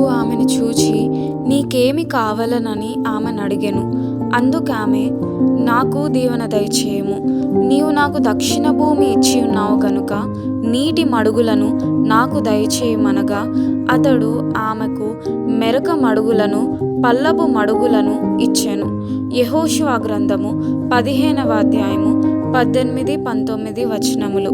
ప్రభువు ఆమెను చూచి నీకేమి కావాలనని ఆమెను అడిగాను అందుకామె నాకు దీవెన దయచేయము. నీవు నాకు దక్షిణ భూమి ఇచ్చి ఉన్నావు కనుక నీటి మడుగులను నాకు దయచేయమనగా అతడు ఆమెకు మెరక మడుగులను పల్లపు మడుగులను ఇచ్చాను. యహోశివా గ్రంథము పదిహేనవ అధ్యాయము పద్దెనిమిది పంతొమ్మిది వచనములు.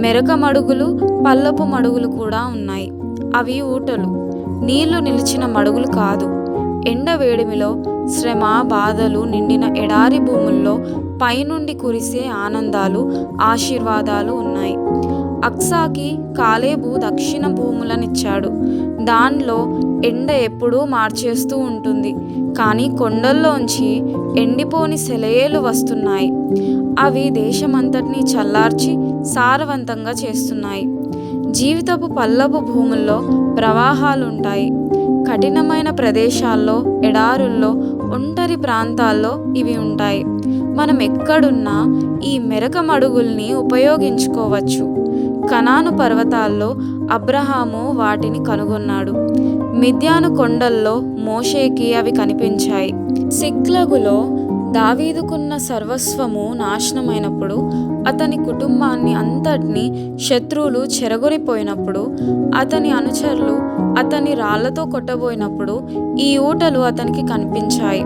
మెరక మడుగులు పల్లపు మడుగులు కూడా ఉన్నాయి. అవి ఊటలు. నీళ్ళు నిలిచిన మడుగులు కాదు. ఎండ వేడిమిలో శ్రమ బాధలు నిండిన ఎడారి భూముల్లో పైనుండి కురిసే ఆనందాలు ఆశీర్వాదాలు ఉన్నాయి. అక్సాకి కాలేబు దక్షిణ భూములనిచ్చాడు. దానిలో ఎండ ఎప్పుడూ మార్చేస్తూ ఉంటుంది. కానీ కొండల్లోంచి ఎండిపోని సెలయేలు వస్తున్నాయి. అవి దేశమంతటినీ చల్లార్చి సారవంతంగా చేస్తున్నాయి. జీవితపు పల్లపు భూముల్లో ప్రవాహాలుంటాయి. కఠినమైన ప్రదేశాల్లో ఎడారుల్లో ఒంటరి ప్రాంతాల్లో ఇవి ఉంటాయి. మనం ఎక్కడున్నా ఈ మెరక మడుగుల్ని ఉపయోగించుకోవచ్చు. కనాను పర్వతాల్లో అబ్రహాము వాటిని కనుగొన్నాడు. మిథ్యాను కొండల్లో మోషేకి అవి కనిపించాయి. సిక్లగులో దావీదుకున్న సర్వస్వము నాశనమైనప్పుడు అతని కుటుంబాన్ని అంతటినీ శత్రువులు చెరగొనిపోయినప్పుడు అతని అనుచరులు అతని రాళ్ళతో కొట్టబోయినప్పుడు ఈ ఊటలు అతనికి కనిపించాయి.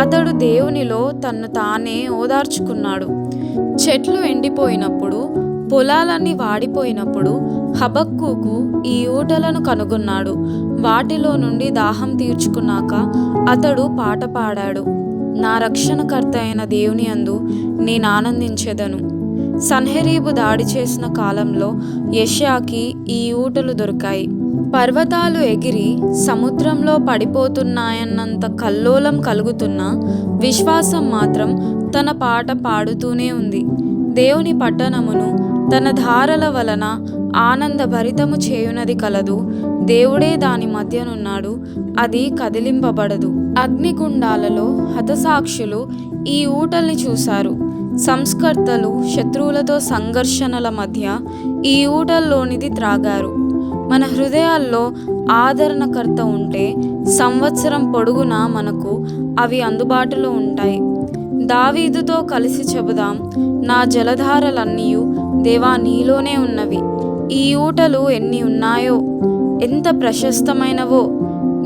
అతడు దేవునిలో తన్ను తానే ఓదార్చుకున్నాడు. చెట్లు ఎండిపోయినప్పుడు పొలాలన్నీ వాడిపోయినప్పుడు హబక్కుకు ఈ ఊటలను కనుగొన్నాడు. వాటిలో నుండి దాహం తీర్చుకున్నాక అతడు పాట పాడాడు. నా రక్షణకర్త అయిన దేవుని అందు నేను ఆనందించెదను. సన్హెరీబు దాడి చేసిన కాలంలో యష్యాకి ఈ ఊటలు దొరికాయి. పర్వతాలు ఎగిరి సముద్రంలో పడిపోతున్నాయన్నంత కల్లోలం కలుగుతున్న విశ్వాసం మాత్రం తన పాట పాడుతూనే ఉంది. దేవుని పట్టణమును తన ధారల వలన ఆనందభరితము చేయునది కలదు. దేవుడే దాని మధ్యనున్నాడు. అది కదిలింపబడదు. అగ్నిగుండాలలో హతసాక్షులు ఈ ఊటల్ని చూశారు. సంస్కర్తలు శత్రువులతో సంఘర్షణల మధ్య ఈ ఊటల్లోనిది త్రాగారు. మన హృదయాల్లో ఆదరణకర్త ఉంటే సంవత్సరం పొడుగునా మనకు అవి అందుబాటులో ఉంటాయి. దావీదుతో కలిసి చెబుదాం నా జలధారలన్నీయు దేవా నీలోనే ఉన్నవి. ఈ ఊటలు ఎన్ని ఉన్నాయో? ఎంత ప్రశస్తమైనవో?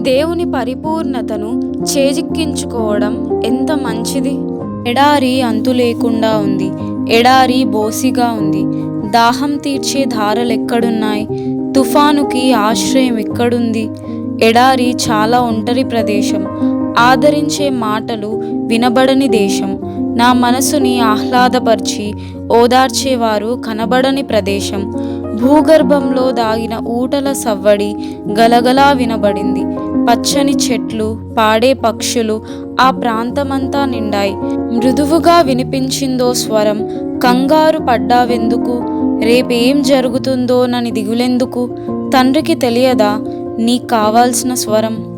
దేవుని పరిపూర్ణతను చేజిక్కించుకోవడం ఎంత మంచిది? ఎడారి అంతు లేకుండా ఉంది. ఎడారి బోసిగా ఉంది. దాహం తీర్చే ధారలెక్కడున్నాయి తుఫానుకి ఆశ్రయం ఎక్కడుంది? ఎడారి చాలా ఒంటరి ప్రదేశం. ఆదరించే మాటలు వినబడని దేశం. నా మనసుని ఆహ్లాదపరిచి ఓదార్చేవారు కనబడని ప్రదేశం. భూగర్భంలో దాగిన ఊటల సవ్వడి గలగలా వినబడింది. పచ్చని చెట్లు పాడే పక్షులు ఆ ప్రాంతమంతా నిండాయి. మృదువుగా వినిపించిందో స్వరం కంగారు పడ్డావెందుకు? రేపేం జరుగుతుందోనని దిగులెందుకు? తండ్రికి తెలియదా? నీకు కావాల్సిన స్వరం?